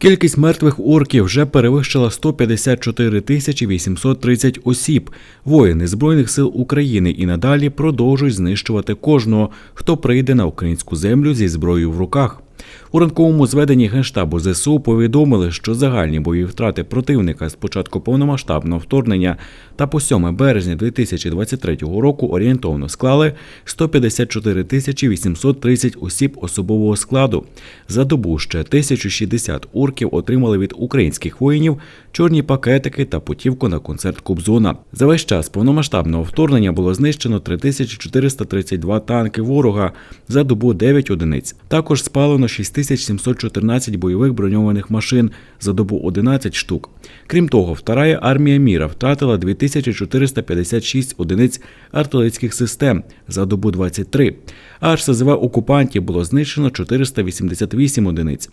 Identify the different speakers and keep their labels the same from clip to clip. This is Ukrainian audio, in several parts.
Speaker 1: Кількість мертвих орків вже перевищила 154 тисячі 830 осіб. Воїни Збройних сил України і надалі продовжують знищувати кожного, хто прийде на українську землю зі зброєю в руках. У ранковому зведенні Генштабу ЗСУ повідомили, що загальні бойові втрати противника з початку повномасштабного вторгнення та по 7 березня 2023 року орієнтовно склали 154 тисячі 830 осіб особового складу. За добу ще 1060 орків отримали від українських воїнів чорні пакетики та путівку на концерт Кобзона. За весь час повномасштабного вторгнення було знищено 3432 танки ворога за добу 9 одиниць. Також спалено 6714 бойових броньованих машин за добу 11 штук. Крім того, вторая армія міра втратила 2456 одиниць артилерійських систем за добу 23. А РСЗВ окупантів було знищено 488 одиниць.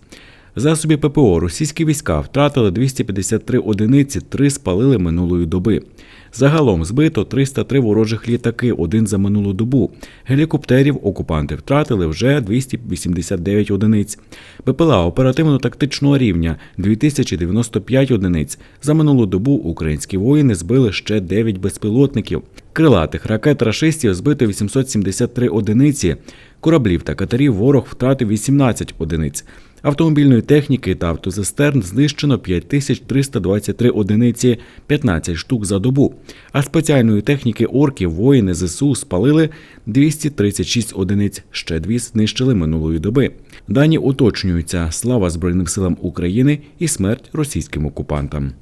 Speaker 1: Засобі ППО російські війська втратили 253 одиниці, три спалили минулої доби. Загалом збито 303 ворожих літаки, один за минулу добу. Гелікоптерів окупанти втратили вже 289 одиниць. БПЛА оперативно-тактичного рівня 2095 одиниць. За минулу добу українські воїни збили ще 9 безпілотників. Крилатих ракет рашистів збито 873 одиниці. Кораблів та катерів ворог втратив 18 одиниць. Автомобільної техніки та автозистерн знищено 5323 одиниці, 15 штук за добу. А спеціальної техніки орків воїни ЗСУ спалили 236 одиниць, ще дві знищили минулої доби. Дані уточнюються. Слава Збройним силам України і смерть російським окупантам.